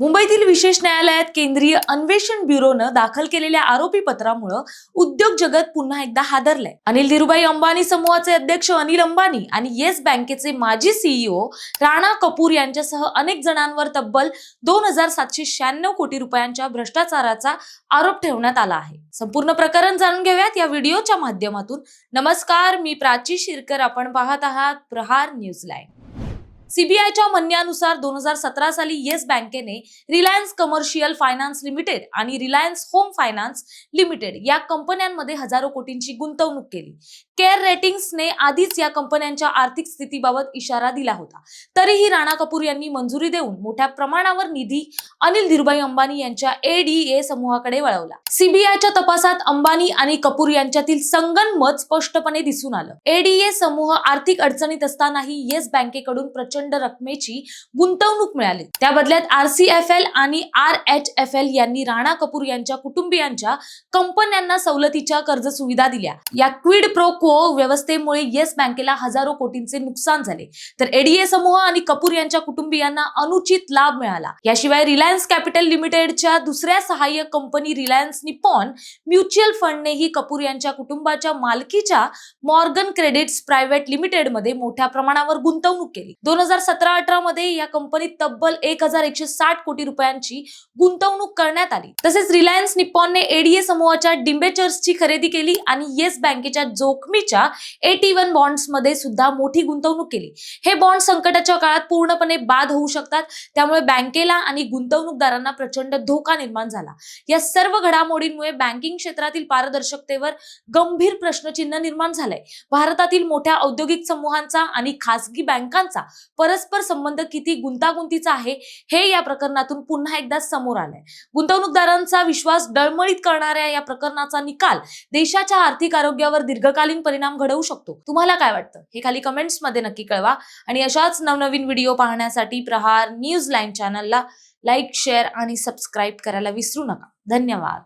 मुंबईतील विशेष न्यायालयात केंद्रीय अन्वेषण ब्युरोनं दाखल केलेल्या आरोपी पत्रामुळं उद्योग जगत पुन्हा एकदा हादरलंय. अनिल धीरुभाई अंबानी समूहाचे अध्यक्ष अनिल अंबानी आणि येस बँकेचे माजी सीईओ राणा कपूर यांच्यासह अनेक जणांवर तब्बल दोन हजार सातशे शहाण्णव कोटी रुपयांच्या भ्रष्टाचाराचा आरोप ठेवण्यात आला आहे. संपूर्ण प्रकरण जाणून घेऊयात या व्हिडिओच्या माध्यमातून. नमस्कार मी प्राची शिरकर. आपण पाहत आहात प्रहार न्यूज लाईव्ह सीबीआयच्या म्हणण्यानुसार दोन हजार सतरा साली येस बँकेने रिलायन्स कमर्शियल फायनान्स लिमिटेड आणि रिलायन्स होम फायनान्स लिमिटेड या कंपन्यांमध्ये हजारो कोटींची गुंतवणूक केली. केअर रेटिंग्सने आधीच या कंपन्यांच्या आर्थिक स्थितीबाबत इशारा दिला होता. तरीही राणा कपूर यांनी मंजुरी देऊन मोठ्या प्रमाणावर निधी अनिल धीरुभाई अंबानी यांच्या एडीए समूहाकडे वळवला. सीबीआयच्या तपासात अंबानी आणि कपूर यांच्यातील संगनमत स्पष्टपणे दिसून आलं. एडीए समूह आर्थिक अडचणीत असतानाही येस बँकेकडून प्रचंड रकमेची गुंतवणूक मिळाली. त्या बदल्यात आरसीएफएल आणि आर एच एफ एल यांनी राणा कपूर यांच्या कुटुंबियांच्या कंपन्यांना सवलतीच्या कर्ज सुविधा दिल्या. या क्विड प्रो क्वो व्यवस्थेमुळे येस बँकेला हजारो कोटींचे नुकसान झाले. तर एडीए समूह आणि कपूर यांच्या कुटुंबियांना अनुचित लाभ मिळाला. याशिवाय रिलायन्स कॅपिटल लिमिटेडच्या दुसऱ्या सहाय्यक कंपनी रिलायन्स निपॉन म्युच्युअल फंडनेही कपूर यांच्या कुटुंबाच्या मालकीच्या मॉर्गन क्रेडिट्स प्रायव्हेट लिमिटेडमध्ये मोठ्या प्रमाणावर गुंतवणूक केली. दोन हजार सतरा अठरा मध्ये या कंपनीत तब्बल एक हजार एकशे साठ कोटी रुपयांची गुंतवणूक करण्यात आली. तसेच रिलायन्स निपॉनने एडीए समूहाच्या डिंबेचर्सची खरेदी केली आणि येस बँकेच्या जोखमीच्या एटी वन बॉन्ड्समध्ये सुद्धा मोठी गुंतवणूक केली. हे बॉन्ड संकटाच्या काळात पूर्णपणे बाद होऊ शकतात त्यामुळे बँकेला आणि गुंतवणूकदारांना प्रचंड धोका निर्माण झाला. या सर्व घडामोडींमुळे बँकिंग क्षेत्रातील पारदर्शकतेवर गंभीर प्रश्नचिन्ह निर्माण झालंय. भारतातील मोठ्या औद्योगिक समूहांचा आणि खासगी बँकांचा परस्पर संबंध किती गुंतागुंतीचा आहे हे या प्रकरणातून पुन्हा एकदा समोर आलंय. गुंतवणूकदारांचा विश्वास डळमळीत करणाऱ्या या प्रकरणाचा निकाल देशाच्या आर्थिक आरोग्यावर दीर्घकालीन परिणाम घडवू शकतो. तुम्हाला काय वाटतं? हे खाली कमेंट्समध्ये नक्की कळवा. आणि अशाच नवनवीन व्हिडिओ पाहण्यासाठी प्रहार न्यूज लाईन चॅनलला लाईक शेअर आणि सबस्क्राईब करायला विसरू नका. धन्यवाद.